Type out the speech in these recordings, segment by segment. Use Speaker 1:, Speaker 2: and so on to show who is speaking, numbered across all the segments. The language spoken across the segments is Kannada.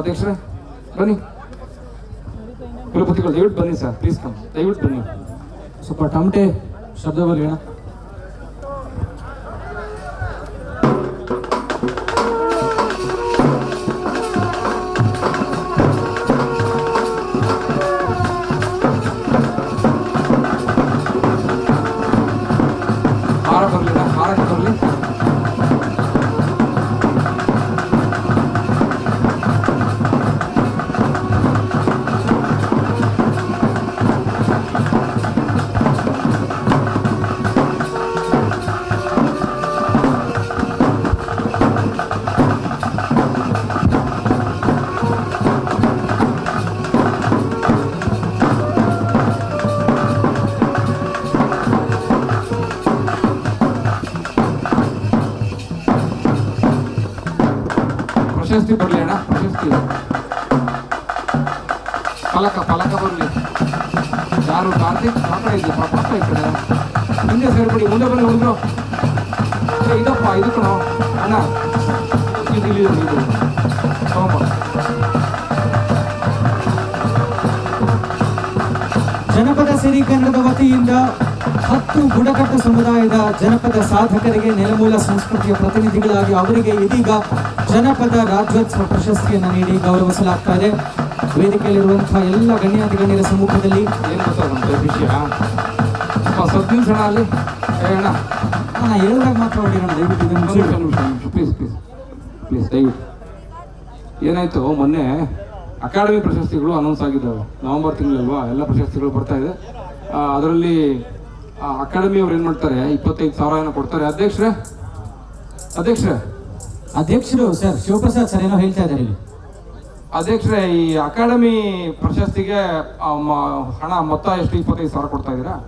Speaker 1: ಅಧ್ಯಕ್ಷರೇ ಬನ್ನಿ. ಕುಲಪತಿಗಳು ದಯವಿಟ್ಟು ಬನ್ನಿ ಸರ್ ಪ್ಲೀಸ್ ಕಮ್ ದಯವಿಟ್ಟು ಬನ್ನಿ.
Speaker 2: ಸ್ವಲ್ಪ ಟಮಟೆ ಶಬ್ದ ಬರಲಿ
Speaker 1: ಪ್ರಶಸ್ತಿ ಬರಲಿ ಅಣ್ಣ ಪ್ರಶಸ್ತಿ. ಫಲಕ ಫಲಕ ಬರಲಿ. ಯಾರು ಕಾರ್ತಿಕ್ ಪಾಪ ಇದೆ ಪಾಪ ಈ ಕಡೆ. ಹಿಂದೆ ಸೇರ್ಬಿಡಿ ಮುಂದೆ ಬನ್ನಿ ಹುಡುಗರು. ಏ, ಇದಪ್ಪ ಇದು ಕಣೋ. ಅಣ್ಣ ಇದು ಇಲ್ಲಿ ಇದೆ, ಇದು ತಗೊಂಬ
Speaker 2: ಜನಪದ ಸಿರಿ ಕನ್ನಡದ ವತಿಯಿಂದ ಹತ್ತು ಬುಡಕಟ್ಟು ಸಮುದಾಯದ ಜನಪದ ಸಾಧಕರಿಗೆ ನೆಲಮೂಲ ಸಂಸ್ಕೃತಿಯ ಪ್ರತಿನಿಧಿಗಳಾಗಿ ಅವರಿಗೆ ಇದೀಗ ಜನಪದ ರಾಜ್ಯೋತ್ಸವ ಪ್ರಶಸ್ತಿಯನ್ನು ನೀಡಿ ಗೌರವಿಸಲಾಗ್ತಾ ಇದೆ. ವೇದಿಕೆಯಲ್ಲಿರುವಂತಹ ಎಲ್ಲ ಗಣ್ಯಾತಿ ಗಣ್ಯರ ಸಮ್ಮುಖದಲ್ಲಿ
Speaker 1: ಏನು ಗೊತ್ತಾಗುತ್ತೆ ವಿಷಯ ಅಲ್ಲಿ.
Speaker 2: ನಾನು ಹೇಳಿದಾಗ ಮಾತ್ರ ದಯವಿಟ್ಟು
Speaker 1: ನಿಮಿಷ ಪ್ಲೀಸ್ ಪ್ಲೀಸ್ ಪ್ಲೀಸ್ ದಯವಿಟ್ಟು. ಏನಾಯಿತು ಮೊನ್ನೆ ಅಕಾಡೆಮಿ ಪ್ರಶಸ್ತಿಗಳು ಅನೌನ್ಸ್ ಆಗಿದ್ದಾವೆ. ನವೆಂಬರ್ ತಿಂಗಳಲ್ವಾ ಎಲ್ಲ ಪ್ರಶಸ್ತಿಗಳು ಬರ್ತಾ ಇದೆ. ಅದರಲ್ಲಿ ಅಕಾಡೆಮಿ ಅವ್ರು ಏನು ಮಾಡ್ತಾರೆ? ಇಪ್ಪತ್ತೈದು ಸಾವಿರ ಏನೋ ಕೊಡ್ತಾರೆ. ಅಧ್ಯಕ್ಷರೇ? ಅಧ್ಯಕ್ಷರೇ?
Speaker 2: ಅಧ್ಯಕ್ಷರು ಸರ್ ಶಿವಪ್ರಸಾದ್ ಸರ್ ಏನೋ ಹೇಳ್ತಾ ಇದ್ದಾರೆ ಇಲ್ಲಿ.
Speaker 1: ಅಧ್ಯಕ್ಷರೇ ಈ ಅಕಾಡೆಮಿ ಪ್ರಶಸ್ತಿಗೆ ಆ, ಮ- ಹಣ ಮೊತ್ತ ಎಷ್ಟು? ಇಪ್ಪತ್ತೈದು ಸಾವಿರ ಕೊಡ್ತಾ ಇದ್ದೀರಾ?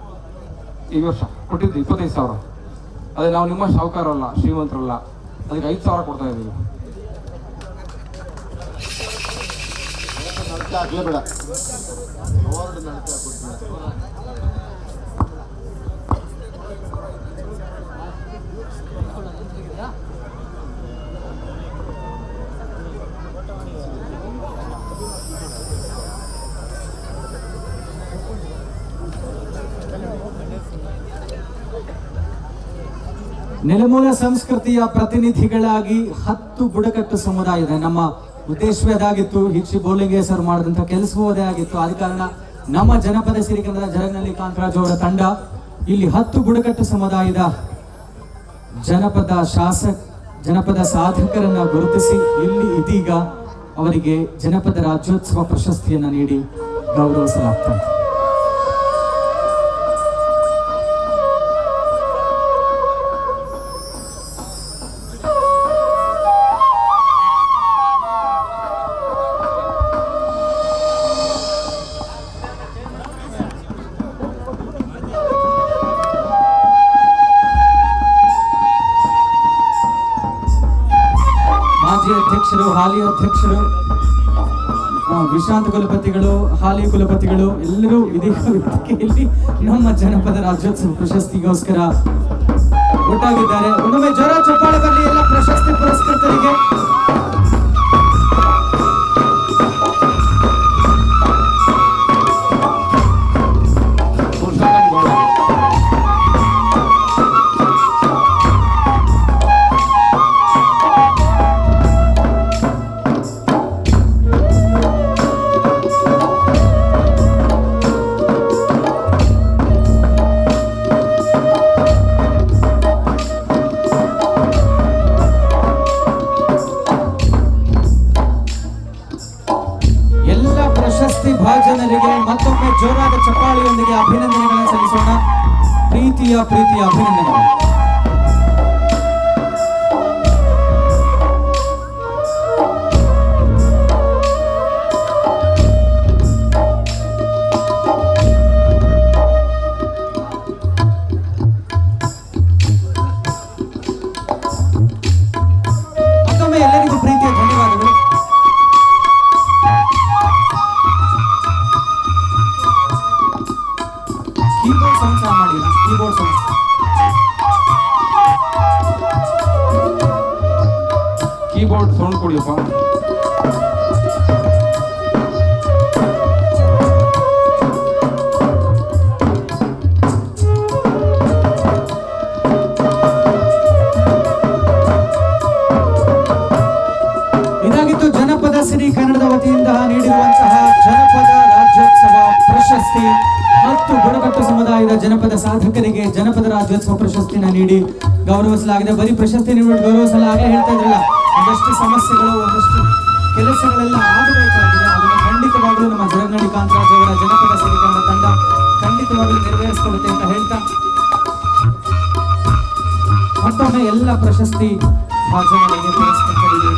Speaker 1: ಈ ವರ್ಷ ಕೊಟ್ಟಿದ್ದು ಇಪ್ಪತ್ತೈದು ಸಾವಿರ. ಅದೇ ನಾವು ನಿಮ್ಮ ಸಾಹುಕಾರಲ್ಲ ಶ್ರೀಮಂತರಲ್ಲ ಅದಕ್ಕೆ ಐದು ಸಾವಿರ ಕೊಡ್ತಾ ಇದ್ದೀವಿ.
Speaker 3: ನಡತೆ ಅವಾರ್ಡ್
Speaker 2: ನೆಲಮೂಲ ಸಂಸ್ಕೃತಿಯ ಪ್ರತಿನಿಧಿಗಳಾಗಿ ಹತ್ತು ಬುಡಕಟ್ಟು ಸಮುದಾಯದ ನಮ್ಮ ಉದ್ದೇಶವೇ ಅದಾಗಿತ್ತು. ಹಿಚ್ಚಿ ಬೋಲಿಂಗ್ ಸರ್ ಮಾಡಿದಂಥ ಕೆಲಸವೂ ಅದೇ ಆಗಿತ್ತು. ಆದ ಕಾರಣ ನಮ್ಮ ಜನಪದ ಸಿರಿಕನ್ನಡ ಜರಗನಹಳ್ಳಿ ಕಾಂತರಾಜ್ ಅವರ ತಂಡ ಇಲ್ಲಿ ಹತ್ತು ಬುಡಕಟ್ಟು ಸಮುದಾಯದ ಜನಪದ ಶಾಸಕ, ಜನಪದ ಸಾಧಕರನ್ನ ಗುರುತಿಸಿ ಇಲ್ಲಿ ಇದೀಗ ಅವರಿಗೆ ಜನಪದ ರಾಜ್ಯೋತ್ಸವ ಪ್ರಶಸ್ತಿಯನ್ನ ನೀಡಿ ಗೌರವಿಸಲಾಗ್ತದೆ ಮಾಜಿ ಅಧ್ಯಕ್ಷರು, ಹಾಲಿ ಅಧ್ಯಕ್ಷರು ವಿಶ್ರಾಂತ ಕುಲಪತಿಗಳು, ಹಾಲಿ ಕುಲಪತಿಗಳು, ಎಲ್ಲರೂ ಇದೇ ವೇದಿಕೆಯಲ್ಲಿ ನಮ್ಮ ಜನಪದ ರಾಜ್ಯೋತ್ಸವ ಪ್ರಶಸ್ತಿಗೋಸ್ಕರ ಒಟ್ಟಾಗಿದ್ದಾರೆ. ಒಮ್ಮೆ ಜ್ವರ ಚಪ್ಪಾಳೆ ಬರಲಿ, ಎಲ್ಲ ಪ್ರಶಸ್ತಿ ಪುರಸ್ಕೃತರಿಗೆ ಜೋರಾದ ಚಪ್ಪಾಳಿಯೊಂದಿಗೆ ಅಭಿನಂದನೆಗಳನ್ನು ಸಲ್ಲಿಸೋಣ. ಪ್ರೀತಿಯ ಪ್ರೀತಿಯ ಅಭಿನಂದನೆಗಳು. ಕೀಬೋರ್ಡ್ ಸೌಂಡ್ ಕೊಡಿಯಪ್ಪ. ಇದಾಗಿತ್ತು ಜನಪದ ಸಿರಿ ಕನ್ನಡದ ವತಿಯಿಂದ ನೀಡಿರುವಂತಹ ಜನಪದ ರಾಜ್ಯೋತ್ಸವ ಪ್ರಶಸ್ತಿ ಮತ್ತು ಬುಡಕಟ್ಟು ಸಮುದಾಯದ ಜನಪದ ಸಾಧಕರಿಗೆ ಜನಪದ ರಾಜ್ಯೋತ್ಸವ ಪ್ರಶಸ್ತಿನ ನೀಡಿ ಗೌರವಿಸಲಾಗಿದೆ. ಬರೀ ಪ್ರಶಸ್ತಿ ನೀಡಲು ಗೌರವಿಸಲಾಗಲೇ ಹೇಳ್ತಾ ಇದ್ರಲ್ಲ. ಒಂದಷ್ಟು ಸಮಸ್ಯೆಗಳು, ಒಂದಷ್ಟು ಕೆಲಸಗಳೆಲ್ಲ ಆಗಬೇಕಾಗಿದೆ. ಅದನ್ನು ಖಂಡಿತವಾಗಲೂ ನಮ್ಮ ಜರಗಣಿ ಕಾಂತರಾಜ್ ಅವರ ಜನಪದ ಸಿರಿಕಂಡ ತಂಡ ಖಂಡಿತವಾಗಲೂ ನೆರವೇರಿಸಿಕೊಡುತ್ತೆ ಅಂತ ಹೇಳ್ತಾ ಮತ್ತೊಮ್ಮೆ ಎಲ್ಲ ಪ್ರಶಸ್ತಿ ಭಾಜನಗಳಿಗೆ ಪುರಸ್ಕೃತರಿಗೆ